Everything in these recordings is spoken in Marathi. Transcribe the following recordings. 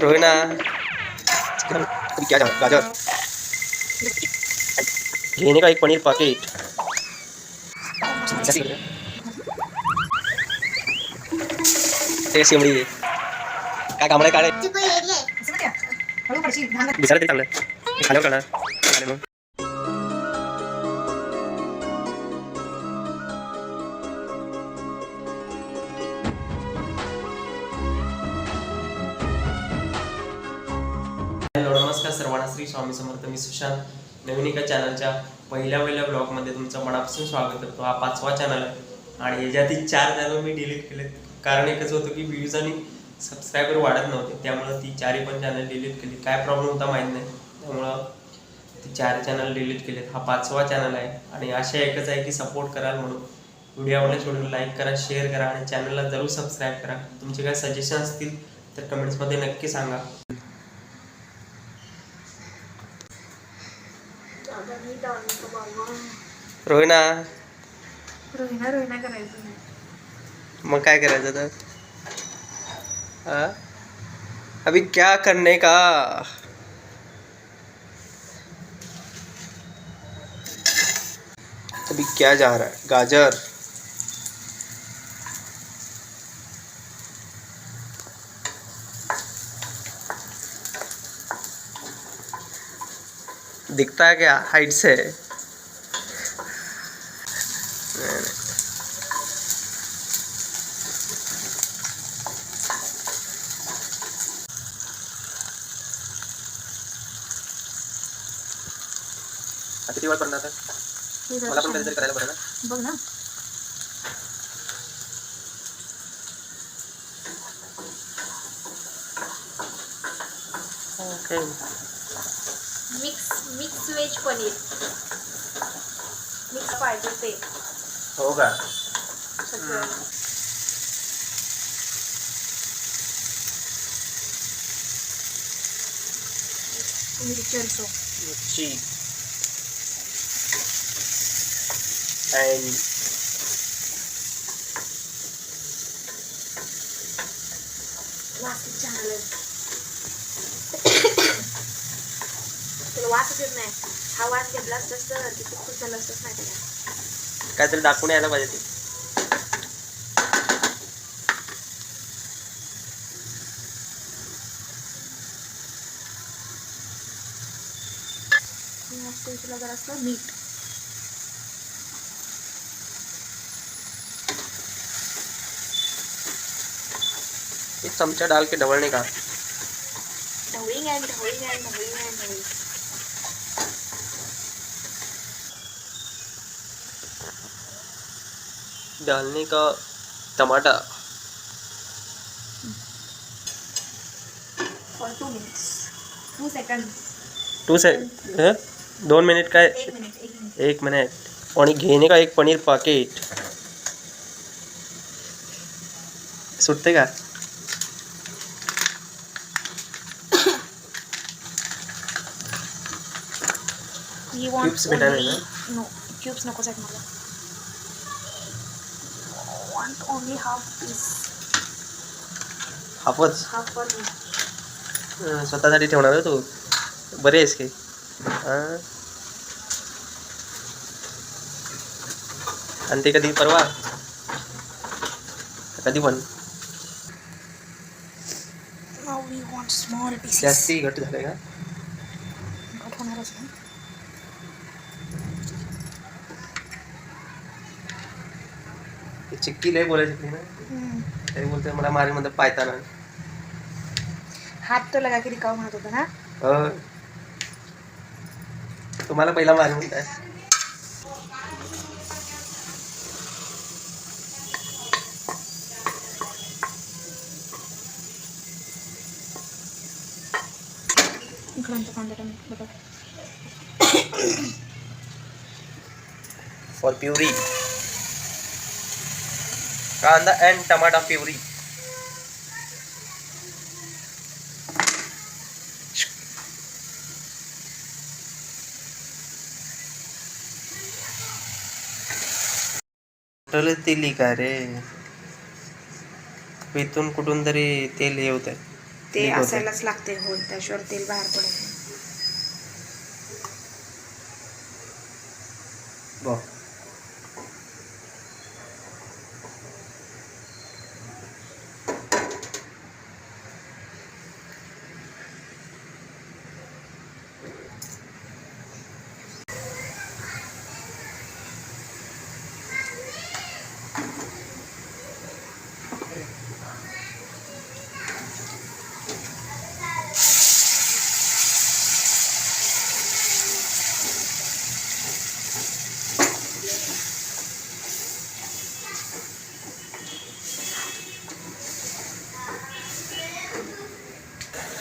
रोहिना अभी क्या जा गाजर घेने का एक पनीर पैकेट ते शिमडी काय कांबळे काढे हळू पडशील भांगत. दिसायला ते चांगलं आहे. खाल्यावर करणार स्वामी समर्थ मी सुशांत. नवीन एका चॅनलच्या पहिल्या पहिल्या ब्लॉगमध्ये तुमचं मनापासून स्वागत करतो. हा पाचवा चॅनल आहे. आणि याच्यातील चार चॅनल मी डिलीट केलेत. कारण एकच होतं की व्ह्यूज आणि सबस्क्रायबर वाढत नव्हते. त्यामुळं ती चारही पण चॅनल डिलीट केली. काय प्रॉब्लेम होता माहीत नाही. त्यामुळं ती चार चॅनल डिलीट केलेत. हा पाचवा चॅनल आहे. आणि आशा एकच आहे की सपोर्ट कराल म्हणून. व्हिडिओ आवडला सोडून लाईक करा शेअर करा आणि चॅनलला जरूर सबस्क्राईब करा. तुमचे काय सजेशन असतील तर कमेंट्समध्ये नक्की सांगा. रोहिना रोहिणा रोहिणा करायचं नाही मग काय करायचं तर हाँ? अभी क्या करने का? अभी क्या जा रहा है? गाजर. दिखता है क्या? हाइट से? आता किती वेळ पडणार आता? जरा मला पण छान. करायला बरं ना? बघ ना। Okay mix mix veg paneer mix पाहिजे ते हो का सगळं मिरचरचो मिरची and वास छान तुला वासच येत नाही. हा वास घेतला तर खूप झालं असतंच नाही त्याला काहीतरी दाखवून यायला पाहिजे ते. तुला जरा असं मीठ एक चमचा डाल के ढवळणे का ढवळी आहे ढवळी आहे ढवळी आहे ढवळी. डालने का टमाटर फॉर टू सेकंड से हं? दोन मिनिट काय एक मिनिट आणि घेणे का एक पनीर पाकिट सुटते का? Cubes भेटायला only ना? no cubes नकोच आहेत मला only half piece. Half what? Half for me. स्वतःसाठी ठेवणार तू. बरे आहेस की? आणि ते कधी परवा? कधी पण. जास्ती घट झालंय का? चिक्की लय बोलायची. तरी बोलते मला मारी मध्ये पायताना. हात तो लगा की रिकाव म्हणत होता ना? हो. तुम्हाला पहिला मारी म्हणताय. फॉर प्युरी कांदा अँड टमाटा प्युरी तेली का रे? इथून कुठून तरी तेल हे होत ते. असायलाच लागते हो त्याशिवाय तेल बाहेर पडत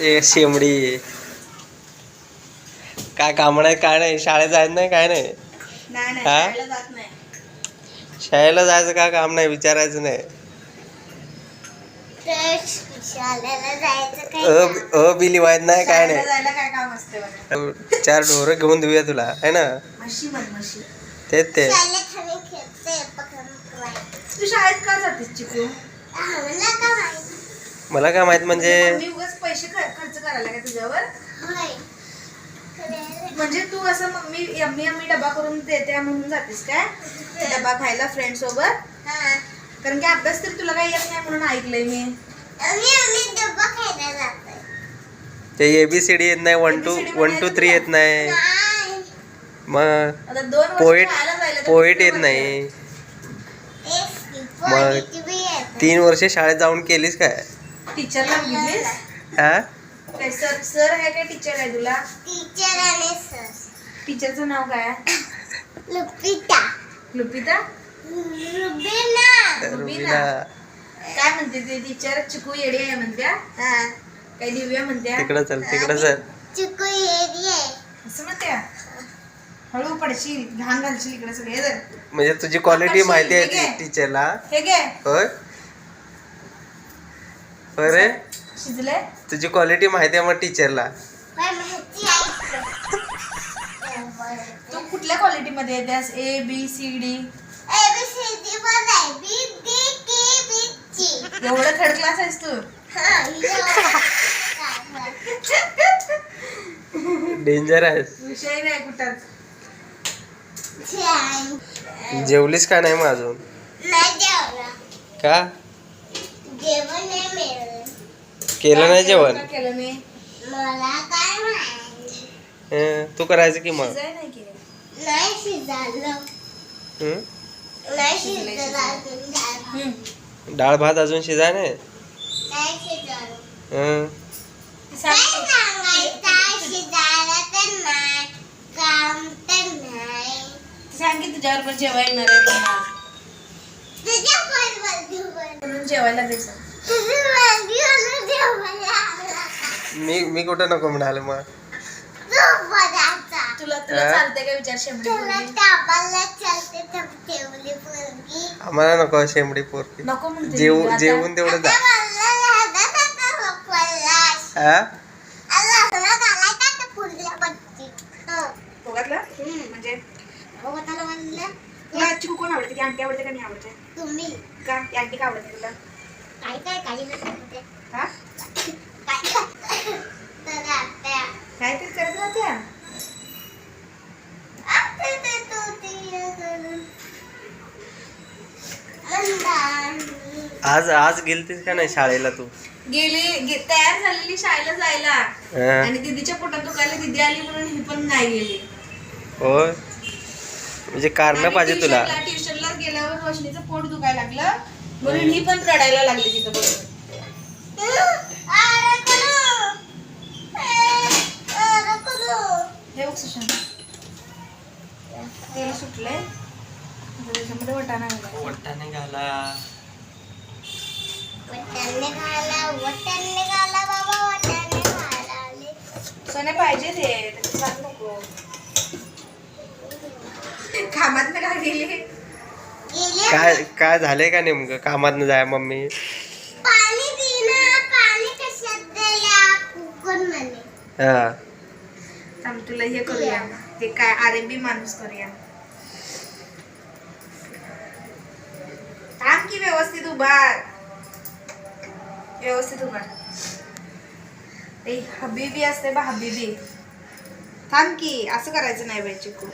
ए शेमडी. काय काम नाही काय नाही. शाळेत जायचं नाही काय नाही. नाही नाही हा? शाळेला जात नाही. शाळेला जायचं काय काम नाही विचारायचं नाही. शाळेला जायचं काय अ अ बी लिवायचं नाही काय शाळेला नाही. जायला काय काम असते बघा चार ढोरं घेऊन देऊया तुला है ना? तेच ते. शाळेत आम्ही खेळतोय पकडून तू शाळेत का जातेस चिकू? आम्हाला का माहिती? मला काय माहीत म्हणजे पैसे खर्च करायला का तुझ्यावर. म्हणजे तू असं मम्मी यम्मी यम्मी डबा करून देते म्हणून जातेस काय? डबा खायला फ्रेंड सोबत? हा. कारण की अभ्यास तर तुला काही येत नाही म्हणून ऐकलंय मी. ते एबीसीडी येत नाही one two one two three येत नाही. मग आता दोन वर्ष पोएट पोएट येत? नाही. येते. तीन वर्ष शाळेत जाऊन केलीस काय? टीचरला हा? काय सर सर आहे काय टीचर आहे तुला? टीचर आणि सर. टीचरचं नाव काय लुपिता. लुपिता? रुबीना. रुबीना. काय म्हणते ते टीचर चिकू येडी आहे म्हणत्या? हा. काय दिव्या म्हणत्या? तिकडं चल तिकडं चल. चिकू येडी आहे. असं म्हणत्या? हळू पडशील घाण घालशील इकडे सगळे हे. म्हणजे तुझी क्वालिटी माहिती आहे आहे. टीचरला हे घे. होय? होय रे? शिजले? तुझी क्वालिटी माहिती आहे मग टीचरला पण माहिती आहे तू कुठल्या क्वालिटी मध्ये येतेस ए बी सी डी एवढं थर्ड क्लास आहेस तू. हा डेंजर आहे विषय नाही कुठंच. जेवलीस का नाही मग अजून? नाही जेवला. का? जेवण नाही मिळालं केलं नाही का जेवण? केलं मी? मला काय माहिती? हं, तू करायचं की मग? शिजाय नाही केलं. नाही शिजालं. हं? नाही शिजलंय, शिजलं अजून डाळ. भात अजून शिजाय नाही? नाही शिजलं. हं. ती काय सांग सांगायचं? शिजायला तर नाही काम तर नाही. ती सांग की तुझ्याबरोबर जेवायला येणार आहे म्हणून आज. तुझ्या बरोबर म्हणून जेवायला दे मी मी कुठं नको म्हणाले मग? तुला तुला? चालते का विचार शेंबडी आम्हाला नको शेंबडी पोरकी नको म्हणते जेव मी आता. जेवून तेवढं जा. हा. हं. दोघातलं? म्हणजे? तुला चिकू कोण आवडते? ती आंटी आवडते का नाही आवडते? तुम्ही. का? ती आंटी का आवडते तुला? काय काय काही नसतं. हा काहीतरी करत. आज आज गेलतीस का नाही शाळेला तू? गेली गे- तयार झालेली शाळेला जायला. हं. आणि दीदीच्या पोटात दुखायला दीदी आली म्हणून ही पण नाही गेली. होय. म्हणजे कारण पाहिजे तुला. ट्युशनला गेल्यावर रोशनीचं पोट दुखायला लागलं. म्हणून ही पण रडायला लागली तिथं बरोबर. हे बघ सुशांत. तेल सुटलंय. आता त्याच्यामध्ये वटाणा घालायचा. वट्टाने घाला वटाणे घाला. वटाणे घाला बाबा वटाणे घाला सोने पाहिजे ते त्याच्यात नको. कामात गेली गेले काय काय झालंय का नेमकं? कामात जाय मम्मी? पाणी पिणं पाणी कशात द्यायला कुकन म्हणे? हा. थांब तुला हे करूया. ते काय माणूस करूया. थांब की व्यवस्थित उभा. व्यवस्थित उघड ए हबीबी असते बा हबीबी. थांब की असं करायचं नाही बाई चिकू.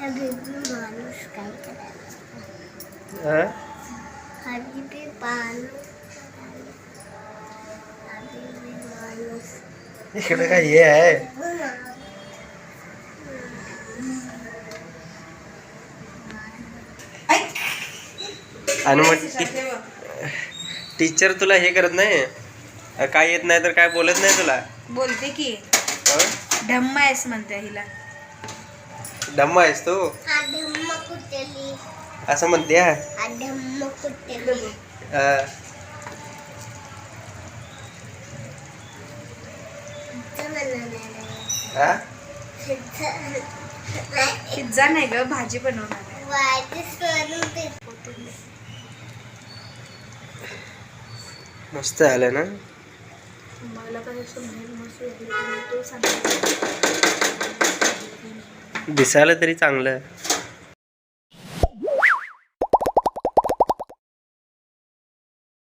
माणूस काय करायला? हबीबी माणूस हबीबी माणूस इकडे काय हे आहे. आणि मग. टीचर तुला हे करत नाही काय येत नाही तर काय बोलत नाही तुला बोलते की? ढम्म आहेस म्हणते हिला डम्मा आहेस तू? असं म्हणते हा? पिझ्झा नाही ग भाजी बनवणार मस्त झालं ना? मला काय मस्त. दिसायला तरी चांगलं आहे.